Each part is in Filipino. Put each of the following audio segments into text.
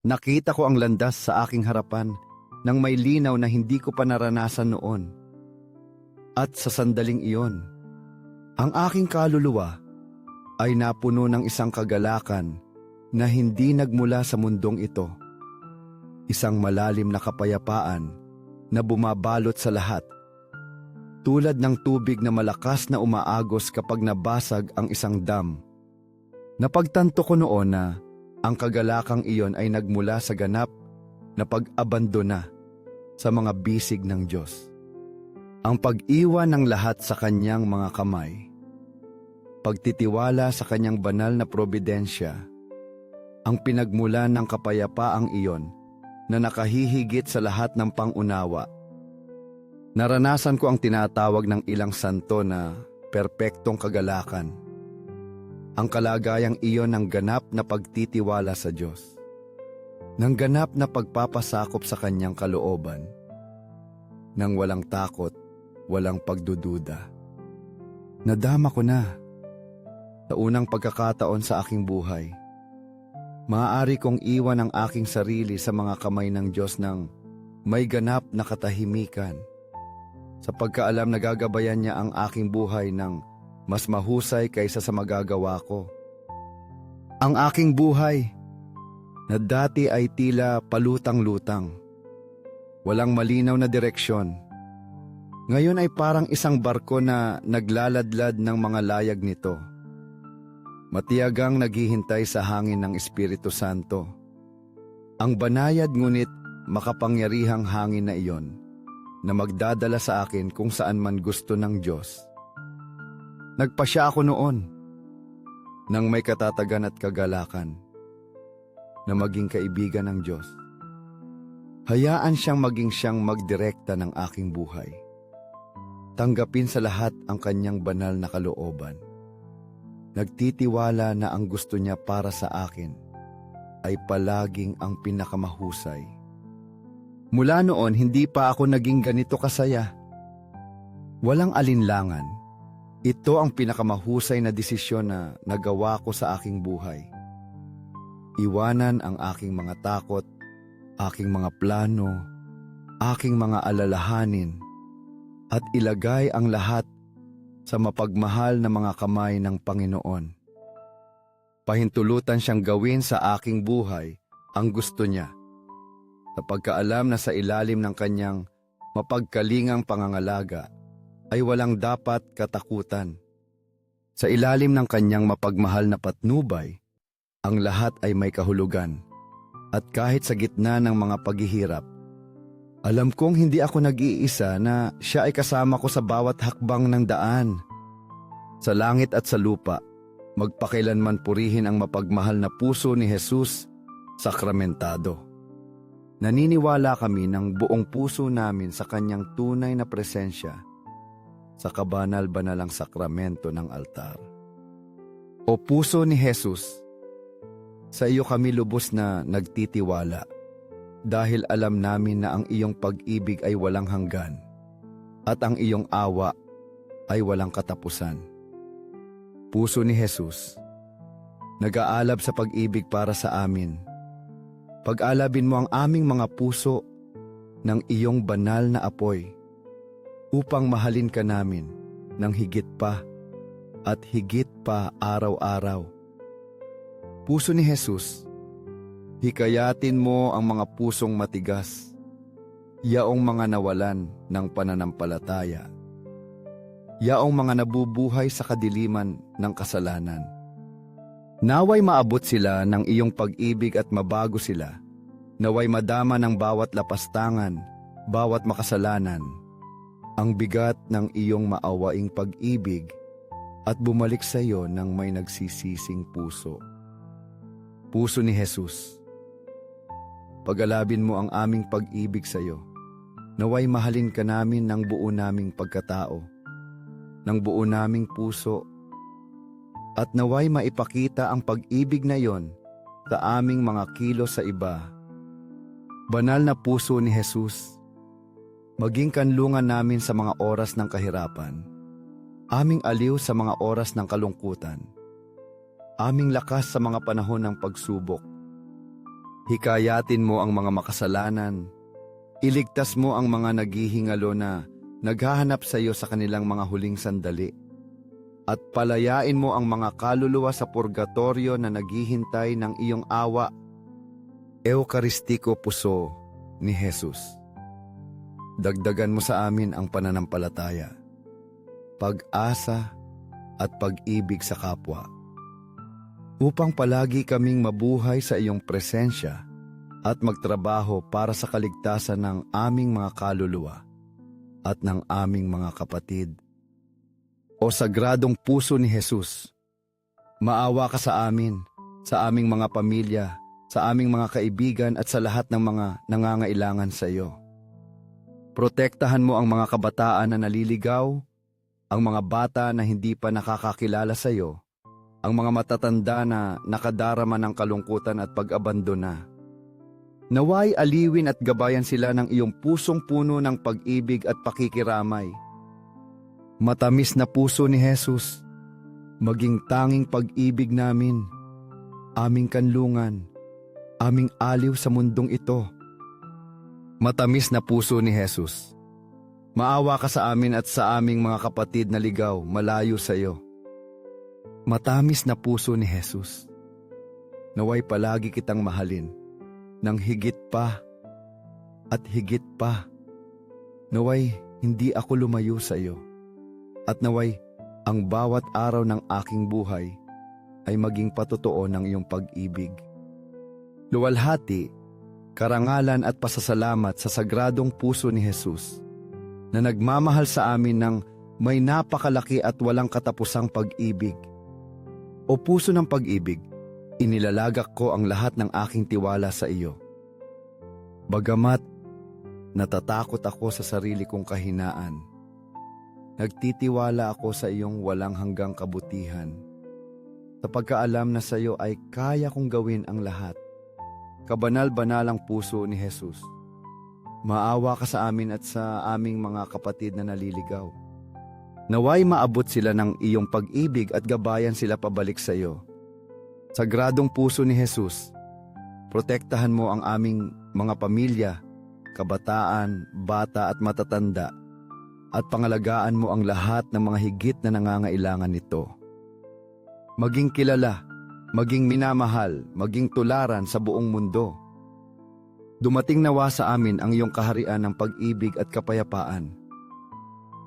Nakita ko ang landas sa aking harapan nang may linaw na hindi ko pa naranasan noon. At sa sandaling iyon, ang aking kaluluwa ay napuno ng isang kagalakan na hindi nagmula sa mundong ito. Isang malalim na kapayapaan na bumabalot sa lahat. Tulad ng tubig na malakas na umaagos kapag nabasag ang isang dam. Napagtanto ko noon na ang kagalakang iyon ay nagmula sa ganap na pag-abandona sa mga bisig ng Diyos. Ang pag-iwan ng lahat sa kanyang mga kamay. Pagtitiwala sa kanyang banal na probidensya. Ang pinagmulan ng kapayapaang iyon na nakahihigit sa lahat ng pangunawa. Naranasan ko ang tinatawag ng ilang santo na perpektong kagalakan. Ang kalagayang iyon ng ganap na pagtitiwala sa Diyos. Ng ganap na pagpapasakop sa kanyang kalooban. Nang walang takot, walang pagdududa. Nadama ko na. Sa unang pagkakataon sa aking buhay. Maaari kong iwan ang aking sarili sa mga kamay ng Diyos ng may ganap na katahimikan. Sa pagkaalam na gagabayan niya ang aking buhay ng mas mahusay kaysa sa magagawa ko. Ang aking buhay na dati ay tila palutang-lutang. Walang malinaw na direksyon. Ngayon ay parang isang barko na naglaladlad ng mga layag nito. Matiyagang naghihintay sa hangin ng Espiritu Santo. Ang banayad ngunit makapangyarihang hangin na iyon na magdadala sa akin kung saan man gusto ng Diyos. Nagpasya ako noon nang may katatagan at kagalakan na maging kaibigan ng Diyos. Hayaan siyang maging siyang magdirekta ng aking buhay. Tanggapin sa lahat ang kanyang banal na kalooban. Nagtitiwala na ang gusto niya para sa akin ay palaging ang pinakamahusay. Mula noon, hindi pa ako naging ganito kasaya. Walang alinlangan. Ito ang pinakamahusay na desisyon na nagawa ko sa aking buhay. Iwanan ang aking mga takot, aking mga plano, aking mga alalahanin, at ilagay ang lahat sa mapagmahal na mga kamay ng Panginoon. Pahintulutan siyang gawin sa aking buhay ang gusto niya sa pagkaalam na sa ilalim ng kanyang mapagkalingang pangangalaga ay walang dapat katakutan. Sa ilalim ng kanyang mapagmahal na patnubay, ang lahat ay may kahulugan. At kahit sa gitna ng mga paghihirap, alam kong hindi ako nag-iisa na siya ay kasama ko sa bawat hakbang ng daan. Sa langit at sa lupa, magpakilanman purihin ang mapagmahal na puso ni Jesus, sakramentado. Naniniwala kami ng buong puso namin sa kanyang tunay na presensya sa kabanal-banalang sakramento ng altar. O puso ni Jesus, sa iyo kami lubos na nagtitiwala dahil alam namin na ang iyong pag-ibig ay walang hanggan at ang iyong awa ay walang katapusan. Puso ni Jesus, nag-aalab sa pag-ibig para sa amin. Pag-alabin mo ang aming mga puso ng iyong banal na apoy upang mahalin ka namin ng higit pa at higit pa araw-araw. Puso ni Jesus, hikayatin mo ang mga pusong matigas, yaong mga nawalan ng pananampalataya, yaong mga nabubuhay sa kadiliman ng kasalanan. Naway maabot sila ng iyong pag-ibig at mabago sila. Naway madama ng bawat lapastangan, bawat makasalanan, ang bigat ng iyong maawaing pag-ibig at bumalik sa iyo ng may nagsisising puso. Puso ni Jesus. Pagalabin mo ang aming pag-ibig sa iyo. Naway mahalin ka namin ng buo naming pagkatao, ng buo naming puso at naway maipakita ang pag-ibig na yon sa aming mga kilos sa iba. Banal na puso ni Jesus, maging kanlungan namin sa mga oras ng kahirapan, aming aliw sa mga oras ng kalungkutan, aming lakas sa mga panahon ng pagsubok. Hikayatin mo ang mga makasalanan. Iligtas mo ang mga naghihingalo na naghahanap sa iyo sa kanilang mga huling sandali. At palayain mo ang mga kaluluwa sa purgatorio na naghihintay ng iyong awa. Eukaristiko puso ni Jesus. Dagdagan mo sa amin ang pananampalataya, pag-asa at pag-ibig sa kapwa. Upang palagi kaming mabuhay sa iyong presensya at magtrabaho para sa kaligtasan ng aming mga kaluluwa at ng aming mga kapatid. O sagradong puso ni Jesus, maawa ka sa amin, sa aming mga pamilya, sa aming mga kaibigan at sa lahat ng mga nangangailangan sa iyo. Protektahan mo ang mga kabataan na naliligaw, ang mga bata na hindi pa nakakakilala sa iyo, ang mga matatanda na nakadarama ng kalungkutan at pag-abandona. Naway aliwin at gabayan sila ng iyong pusong puno ng pag-ibig at pakikiramay. Matamis na puso ni Jesus, maging tanging pag-ibig namin, aming kanlungan, aming aliw sa mundong ito. Matamis na puso ni Jesus, maawa ka sa amin at sa aming mga kapatid na ligaw malayo sa iyo. Matamis na puso ni Jesus, naway palagi kitang mahalin ng higit pa at higit pa. Naway hindi ako lumayo sa iyo. At naway ang bawat araw ng aking buhay ay maging patotoo ng iyong pag-ibig. Luwalhati, karangalan at pasasalamat sa sagradong puso ni Jesus na nagmamahal sa amin ng may napakalaki at walang katapusang pag-ibig. O puso ng pag-ibig, inilalagak ko ang lahat ng aking tiwala sa iyo. Bagamat natatakot ako sa sarili kong kahinaan, nagtitiwala ako sa iyong walang hanggang kabutihan. Sa pagkaalam na sa iyo ay kaya kong gawin ang lahat. Kabanal-banalang puso ni Jesus. Maawa ka sa amin at sa aming mga kapatid na naliligaw. Naway maabot sila ng iyong pag-ibig at gabayan sila pabalik sa iyo. Sagradong puso ni Jesus, protektahan mo ang aming mga pamilya, kabataan, bata at matatanda, at pangalagaan mo ang lahat ng mga higit na nangangailangan nito. Maging kilala, maging minamahal, maging tularan sa buong mundo. Dumating nawa sa amin ang iyong kaharian ng pag-ibig at kapayapaan.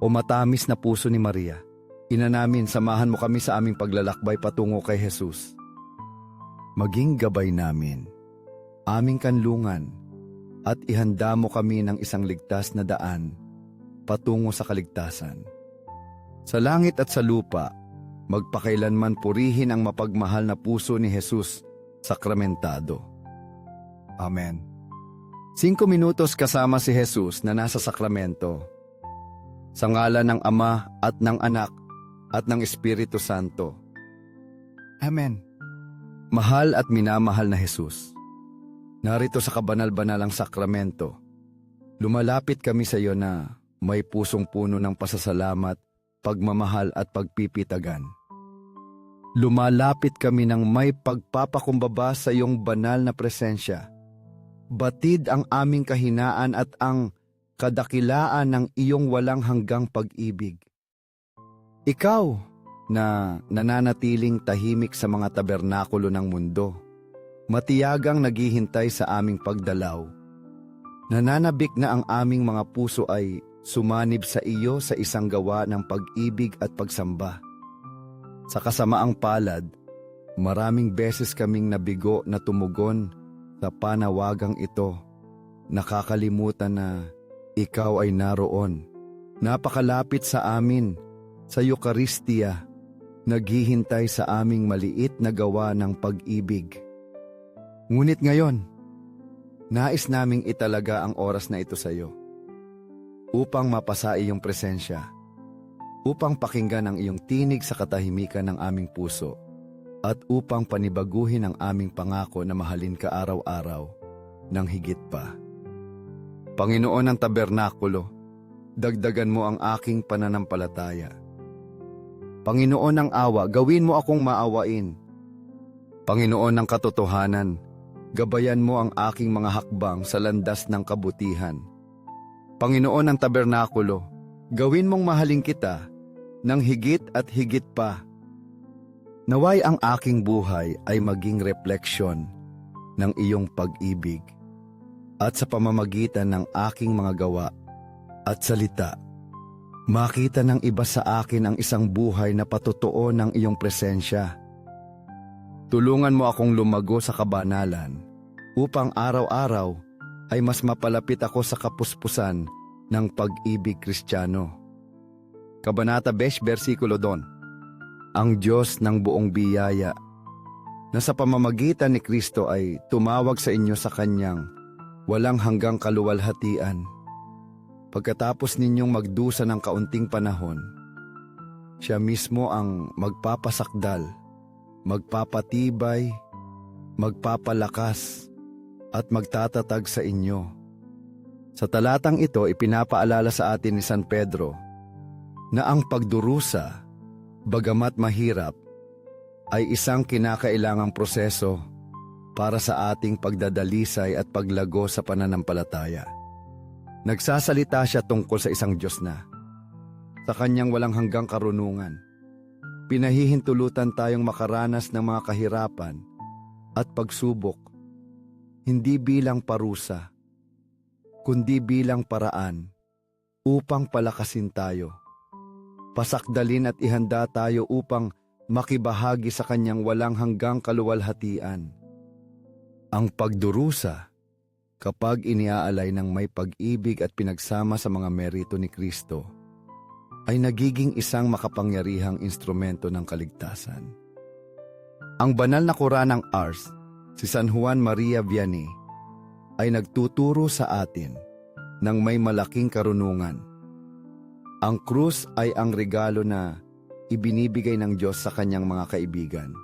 O matamis na puso ni Maria, ina namin samahan mo kami sa aming paglalakbay patungo kay Jesus. Maging gabay namin, aming kanlungan, at ihanda mo kami ng isang ligtas na daan patungo sa kaligtasan. Sa langit at sa lupa, magpakailanman purihin ang mapagmahal na puso ni Jesus sakramentado. Amen. Cinco minutos kasama si Jesus na nasa sakramento. Sa ngalan ng Ama at ng Anak at ng Espiritu Santo. Amen. Mahal at minamahal na Jesus. Narito sa kabanal-banalang sakramento, lumalapit kami sa iyo na may pusong puno ng pasasalamat, pagmamahal at pagpipitagan. Lumalapit kami ng may pagpapakumbaba sa iyong banal na presensya. Batid ang aming kahinaan at ang kadakilaan ng iyong walang hanggang pag-ibig. Ikaw na nananatiling tahimik sa mga tabernakulo ng mundo, matiyagang naghihintay sa aming pagdalaw. Nananabik na ang aming mga puso ay sumanib sa iyo sa isang gawa ng pag-ibig at pagsamba. Sa kasamaang palad, maraming beses kaming nabigo na tumugon sa panawagang ito. Nakakalimutan na ikaw ay naroon. Napakalapit sa amin, sa Eucharistia, naghihintay sa aming maliit na gawa ng pag-ibig. Ngunit ngayon, nais naming italaga ang oras na ito sa iyo upang mapasa iyong presensya, upang pakinggan ang iyong tinig sa katahimikan ng aming puso, at upang panibaguhin ang aming pangako na mahalin ka araw-araw ng higit pa. Panginoon ng tabernakulo, dagdagan mo ang aking pananampalataya. Panginoon ng awa, gawin mo akong maawain. Panginoon ng katotohanan, gabayan mo ang aking mga hakbang sa landas ng kabutihan. Panginoon ng tabernakulo, gawin mong mahaling kita ng higit at higit pa. Naway ang aking buhay ay maging refleksyon ng iyong pag-ibig at sa pamamagitan ng aking mga gawa at salita, makita ng iba sa akin ang isang buhay na patotoo ng iyong presensya. Tulungan mo akong lumago sa kabanalan upang araw-araw ay mas mapalapit ako sa kapuspusan ng pag-ibig kristyano. Kabanata 10, versikulo 2 Ang Diyos ng buong biyaya na sa pamamagitan ni Kristo ay tumawag sa inyo sa Kanyang walang hanggang kaluwalhatian. Pagkatapos ninyong magdusa ng kaunting panahon, siya mismo ang magpapasakdal, magpapatibay, magpapalakas, at magtatatag sa inyo. Sa talatang ito, ipinapaalala sa atin ni San Pedro na ang pagdurusa, bagamat mahirap, ay isang kinakailangang proseso para sa ating pagdadalisay at paglago sa pananampalataya. Nagsasalita siya tungkol sa isang Diyos na, sa kanyang walang hanggang karunungan, pinahihintulutan tayong makaranas ng mga kahirapan at pagsubok, hindi bilang parusa, kundi bilang paraan upang palakasin tayo. Pasakdalin at ihanda tayo upang makibahagi sa kanyang walang hanggang kaluwalhatian. Ang pagdurusa, kapag iniaalay ng may pag-ibig at pinagsama sa mga merito ni Kristo, ay nagiging isang makapangyarihang instrumento ng kaligtasan. Ang banal na Quranang Ars, si San Juan Maria Vianney, ay nagtuturo sa atin ng may malaking karunungan. Ang krus ay ang regalo na ibinibigay ng Diyos sa kanyang mga kaibigan.